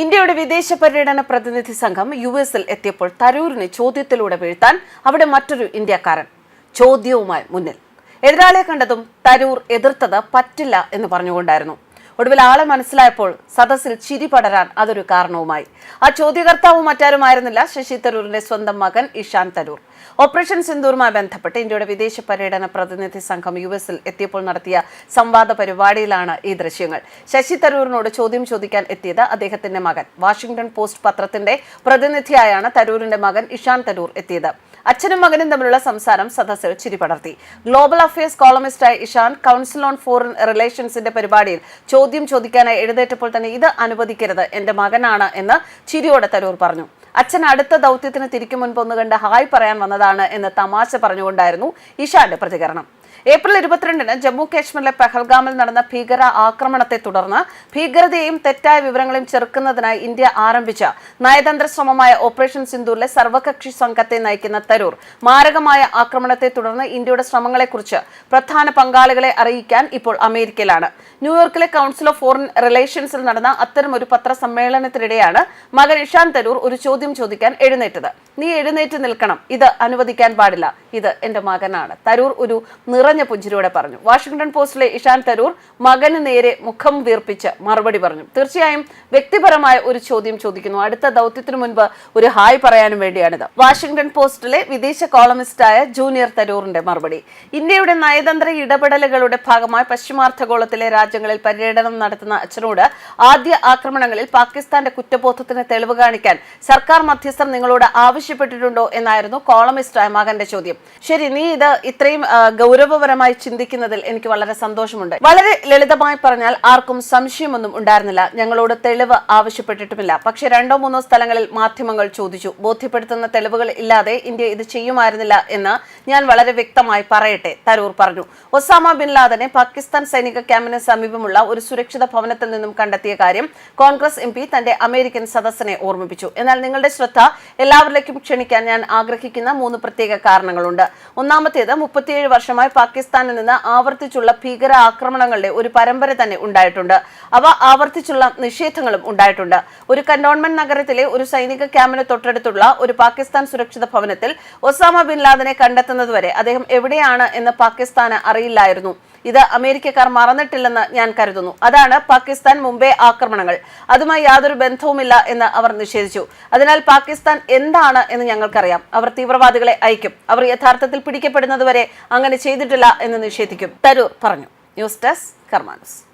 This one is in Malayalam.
ഇന്ത്യയുടെ വിദേശ പര്യടന പ്രതിനിധി സംഘം യു എസിൽ എത്തിയപ്പോൾ തരൂരിനെ ചോദ്യത്തിലൂടെ വീഴ്ത്താൻ അവിടെ മറ്റൊരു ഇന്ത്യക്കാരൻ ചോദ്യവുമായി മുന്നിൽ. എതിരാളിയെ കണ്ടതും തരൂർ എതിർത്തത് പറ്റില്ല എന്ന് പറഞ്ഞുകൊണ്ടായിരുന്നു. ഒടുവിൽ ആളെ മനസ്സിലായപ്പോൾ സദസ്സിൽ ചിരി പടരാൻ അതൊരു കാരണവുമായി. ആ ചോദ്യകർത്താവ് മറ്റാരുമായിരുന്നില്ല. ശശി തരൂരിന്റെ സ്വന്തം മകൻ ഇഷാൻ തരൂർ. ഓപ്പറേഷൻ സിന്ദൂറുമായി ബന്ധപ്പെട്ട് ഇന്ത്യയുടെ വിദേശ പര്യടന പ്രതിനിധി സംഘം യു എസിൽ എത്തിയപ്പോൾ നടത്തിയ സംവാദ പരിപാടിയിലാണ് ഈ ദൃശ്യങ്ങൾ. ശശി തരൂരിനോട് ചോദ്യം ചോദിക്കാൻ എത്തിയത് അദ്ദേഹത്തിന്റെ മകൻ. വാഷിംഗ്ടൺ പോസ്റ്റ് പത്രത്തിന്റെ പ്രതിനിധിയായാണ് തരൂരിന്റെ മകൻ ഇഷാൻ തരൂർ എത്തിയത്. അച്ഛനും മകനും തമ്മിലുള്ള സംസാരം സദസ്സിൽ ചിരി പടർത്തി. ഗ്ലോബൽ അഫയേഴ്സ് കോളമിസ്റ്റായ ഇഷാൻ കൗൺസിൽ ഓൺ ഫോറിൻ റിലേഷൻസിന്റെ പരിപാടിയിൽ ചോദ്യം ചോദിക്കാനായി എഴുന്നേറ്റപ്പോൾ തന്നെ ഇത് അനുവദിക്കരുത് എന്റെ മകനാണ് എന്ന് ചിരിയോടെ തരൂർ പറഞ്ഞു. അച്ഛൻ അടുത്ത ദൗത്യത്തിന് തിരിക്കും മുൻപൊന്നുകണ്ട് ഹായ് പറയാൻ വന്നതാണ് എന്ന് തമാശ പറഞ്ഞുകൊണ്ടായിരുന്നു ഇഷാന്റെ പ്രതികരണം. ഏപ്രിൽ ഇരുപത്തിരണ്ടിന് ജമ്മു കാശ്മീരിലെ പെഹൽഗാമിൽ നടന്ന ഭീകര ആക്രമണത്തെ തുടർന്ന് ഭീകരതയെയും തെറ്റായ വിവരങ്ങളെയും ചെറുക്കുന്നതിനായി ഇന്ത്യ ആരംഭിച്ച നയതന്ത്ര ശ്രമമായ ഓപ്പറേഷൻ സിന്ധൂരിലെ സർവകക്ഷി സംഘത്തെ നയിക്കുന്ന തരൂർ. മാരകമായ ആക്രമണത്തെ തുടർന്ന് ഇന്ത്യയുടെ ശ്രമങ്ങളെക്കുറിച്ച് പ്രധാന പങ്കാളികളെ അറിയിക്കാൻ ഇപ്പോൾ അമേരിക്കയിലാണ്. ന്യൂയോർക്കിലെ കൗൺസിൽ ഓഫ് ഫോറിൻ റിലേഷൻസിൽ നടന്ന അത്തരമൊരു പത്രസമ്മേളനത്തിനിടെയാണ് മകൻ ഇഷാൻ തരൂർ ഒരു ചോദ്യം ചോദിക്കാൻ എഴുന്നേറ്റത്. നീ എഴുന്നേറ്റ് നിൽക്കണം. ഇത് അനുവദിക്കാൻ പാടില്ല. ഇത് എന്റെ മകനാണ്. തരൂർ ഒരു നിറഞ്ഞ പുഞ്ചിരിയോടെ പറഞ്ഞു. വാഷിംഗ്ടൺ പോസ്റ്റിലെ ഇഷാൻ തരൂർ മകന് നേരെ മുഖം വീർപ്പിച്ച് മറുപടി പറഞ്ഞു. തീർച്ചയായും വ്യക്തിപരമായ ഒരു ചോദ്യം ചോദിക്കുന്നു. അടുത്ത ദൗത്യത്തിനു മുൻപ് ഒരു ഹായ് പറയാനും വേണ്ടിയാണിത്. വാഷിംഗ്ടൺ പോസ്റ്റിലെ വിദേശ കോളമിസ്റ്റായ ജൂനിയർ തരൂറിന്റെ മറുപടി. ഇന്ത്യയുടെ നയതന്ത്ര ഇടപെടലുകളുടെ ഭാഗമായി പശ്ചിമാർദ്ധഗോളത്തിലെ രാജ്യങ്ങളിൽ പര്യടനം നടത്തുന്ന അച്ഛനോട് ആദ്യ ആക്രമണങ്ങളിൽ പാകിസ്ഥാന്റെ കുറ്റബോധത്തിന് തെളിവ് കാണിക്കാൻ സർക്കാർ മധ്യസ്ഥർ നിങ്ങളോട് ആവശ്യപ്പെട്ടിട്ടുണ്ടോ എന്നായിരുന്നു കോളമിസ്റ്റായ മകന്റെ ചോദ്യം. ശരി നീ ഇത് ഇത്രയും ആ, ഗൗരവപരമായി ചിന്തിക്കുന്നതിൽ എനിക്ക് വളരെ സന്തോഷമുണ്ട്. വളരെ ലളിതമായി പറഞ്ഞാൽ ആർക്കും സംശയമൊന്നും ഉണ്ടായിരുന്നില്ല. ഞങ്ങളോട് തെളിവ് ആവശ്യപ്പെട്ടിട്ടുമില്ല. പക്ഷേ രണ്ടോ മൂന്നോ സ്ഥലങ്ങളിൽ മാധ്യമങ്ങൾ ചോദിച്ചു. ബോധ്യപ്പെടുത്തുന്ന തെളിവുകൾ ഇല്ലാതെ ഇന്ത്യ ഇത് ചെയ്യുമായിരുന്നില്ല എന്ന് ഞാൻ വളരെ വ്യക്തമായി പറയട്ടെ തരൂർ പറഞ്ഞു. ഒസാമ ബിൻ ലാദനെ പാകിസ്ഥാൻ സൈനിക ക്യാമ്പിന് സമീപമുള്ള ഒരു സുരക്ഷിത ഭവനത്തിൽ നിന്നും കണ്ടെത്തിയ കാര്യം കോൺഗ്രസ് എം പി തന്റെ അമേരിക്കൻ സദസ്സിനെ ഓർമ്മിപ്പിച്ചു. എന്നാൽ നിങ്ങളുടെ ശ്രദ്ധ എല്ലാവരിലേക്കും ക്ഷണിക്കാൻ ഞാൻ ആഗ്രഹിക്കുന്ന മൂന്ന് പ്രത്യേക കാരണങ്ങളുണ്ട്. ഒന്നാമത്തേത് മുപ്പത്തിയേഴ് വർഷമായി പാകിസ്ഥാനിൽ നിന്ന് ആവർത്തിച്ചുള്ള ഭീകര ആക്രമണങ്ങളുടെ ഒരു പരമ്പര തന്നെ ഉണ്ടായിട്ടുണ്ട്. അവ ആവർത്തിച്ചുള്ള നിഷേധങ്ങളും ഉണ്ടായിട്ടുണ്ട്. ഒരു കന്റോൺമെന്റ് നഗരത്തിലെ ഒരു സൈനിക ക്യാമ്പിന് തൊട്ടടുത്തുള്ള ഒരു പാകിസ്ഥാൻ സുരക്ഷിത ഭവനത്തിൽ ഒസാമ ബിൻ ലാദനെ കണ്ടെത്തുന്നതുവരെ അദ്ദേഹം എവിടെയാണ് എന്ന് പാകിസ്ഥാന് അറിയില്ലായിരുന്നു. ഇത് അമേരിക്കക്കാർ മറന്നിട്ടില്ലെന്ന് ഞാൻ കരുതുന്നു. അതാണ് പാകിസ്ഥാൻ മുംബൈ ആക്രമണങ്ങൾ. അതുമായി യാതൊരു ബന്ധവുമില്ല എന്ന് അവർ നിഷേധിച്ചു. അതിനാൽ പാകിസ്ഥാൻ എന്താണ് എന്ന് ഞങ്ങൾക്കറിയാം. അവർ തീവ്രവാദികളെ അയക്കും. അവർ യഥാർത്ഥത്തിൽ പിടിക്കപ്പെടുന്നതുവരെ അങ്ങനെ ചെയ്തിട്ടില്ല എന്ന് നിഷേധിക്കും. തരൂർ പറഞ്ഞു. News desk കർമാനസ്.